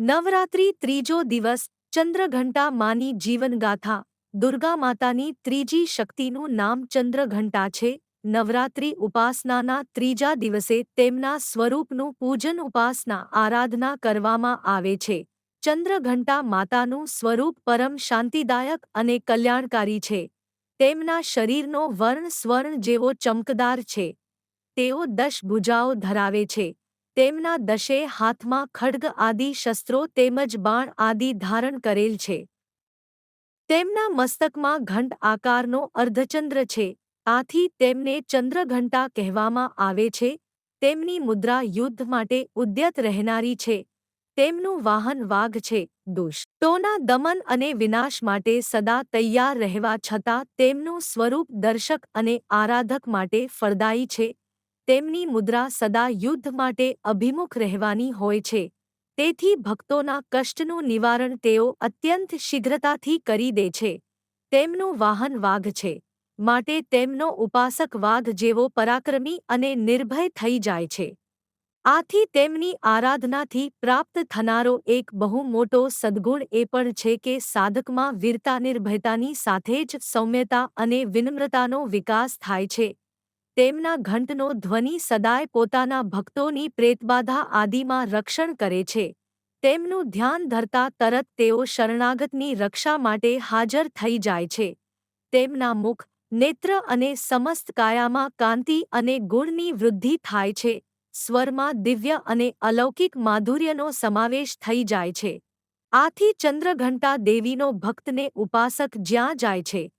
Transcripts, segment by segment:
નવરાત્રી ત્રીજો દિવસ ચંદ્રઘંટા માની જીવનગાથા. દુર્ગા માતાની ત્રીજી શક્તિનું નામ ચંદ્રઘંટા છે. નવરાત્રી ઉપાસનાના ત્રીજા દિવસે તેમના સ્વરૂપનું પૂજન ઉપાસના આરાધના કરવામાં આવે છે. ચંદ્રઘંટા માતાનું સ્વરૂપ પરમ શાંતિદાયક અને કલ્યાણકારી છે. તેમના શરીરનો વર્ણ સ્વર્ણ જેવો ચમકદાર છે. તેઓ દશ ભુજાઓ ધરાવે છે. તેમના દશે હાથમાં ખડગ આદિ શસ્ત્રો તેમજ બાણ આદિ ધારણ કરેલ છે. તેમના મસ્તકમાં ઘંટ આકારનો અર્ધચંદ્ર છે. આથી તેમને ચંદ્રઘંટા કહેવામાં આવે છે. તેમની મુદ્રા યુદ્ધ માટે ઉદ્યત રહેનારી છે. તેમનું વાહન વાઘ છે. દુષ્ટોના દમન અને વિનાશ માટે સદા તૈયાર રહેવા છતાં તેમનું સ્વરૂપ દર્શક અને આરાધક માટે ફળદાયી છે. તેમની મુદ્રા સદા યુદ્ધ માટે અભિમુખ રહેવાની હોય છે. તેથી ભક્તોના કષ્ટનું નિવારણ તેઓ અત્યંત શીઘ્રતાથી કરી દે છે. તેમનું વાહન વાઘ છે. માટે તેમનો ઉપાસક વાઘ જેવો પરાક્રમી અને નિર્ભય થઈ જાય છે. આથી તેમની આરાધનાથી પ્રાપ્ત થનારો એક બહુ મોટો સદ્ગુણ એ પણ છે કે સાધકમાં વીરતા, નિર્ભયતાની સાથે જ સૌમ્યતા અને વિનમ્રતાનો વિકાસ થાય છે. તેમના ઘંટનો ધ્વનિ સદાય પોતાના ભક્તોની પ્રેતબાધા આદિમાં રક્ષણ કરે છે. તેમનું ધ્યાન ધરતા તરત તેઓ શરણાગતની રક્ષા માટે હાજર થઈ જાય છે. તેમના મુખ, નેત્ર અને સમસ્ત કાયામાં કાંતિ અને ગુણની વૃદ્ધિ થાય છે. સ્વરમાં દિવ્ય અને અલૌકિક માધુર્યનો સમાવેશ થઈ જાય છે. આથી ચંદ્રઘંટા દેવીનો ભક્તને ઉપાસક જ્યાં જાય છે.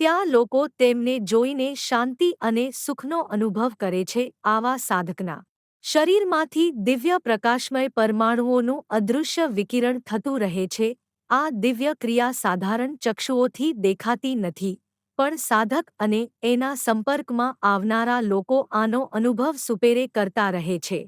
ત્યાં લોકો તેમને જોઈને શાંતિ અને સુખનો અનુભવ કરે છે આવા સાધકના. શરીરમાંથી દિવ્ય પ્રકાશમય પરમાણુઓનું અદૃશ્ય વિકિરણ થતું રહે છે. આ દિવ્ય ક્રિયા સાધારણ ચક્ષુઓથી દેખાતી નથી, પણ સાધક અને એના સંપર્કમાં આવનારા લોકો આનો અનુભવ સુપેરે કરતા રહે છે.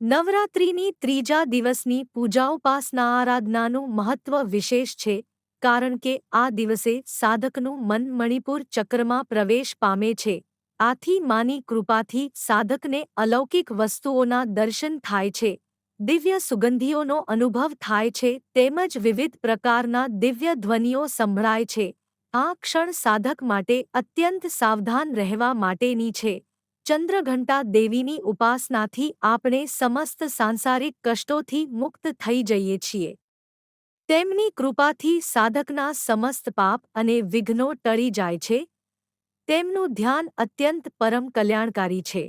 નવરાત્રિની ત્રીજા દિવસની પૂજાઉપાસના આરાધનાનું મહત્વ વિશેષ છે. કારણ કે આ દિવસે સાધકનું મન મણિપુર ચક્રમાં પ્રવેશ પામે છે. આથી માની કૃપાથી સાધકને અલૌકિક વસ્તુઓના દર્શન થાય છે. દિવ્ય સુગંધીઓનો અનુભવ થાય છે તેમજ વિવિધ પ્રકારના દિવ્ય ધ્વનિઓ સંભળાય છે. આ ક્ષણ સાધક માટે અત્યંત સાવધાન રહેવા માટેની છે. ચંદ્રઘંટા દેવીની ઉપાસનાથી આપણે સમસ્ત સાંસારિક કષ્ટોથી મુક્ત થઈ જઈએ છીએ. તેમની કૃપાથી સાધકના સમસ્ત પાપ અને વિઘ્નો ટળી જાય છે. તેમનું ધ્યાન અત્યંત પરમ કલ્યાણકારી છે.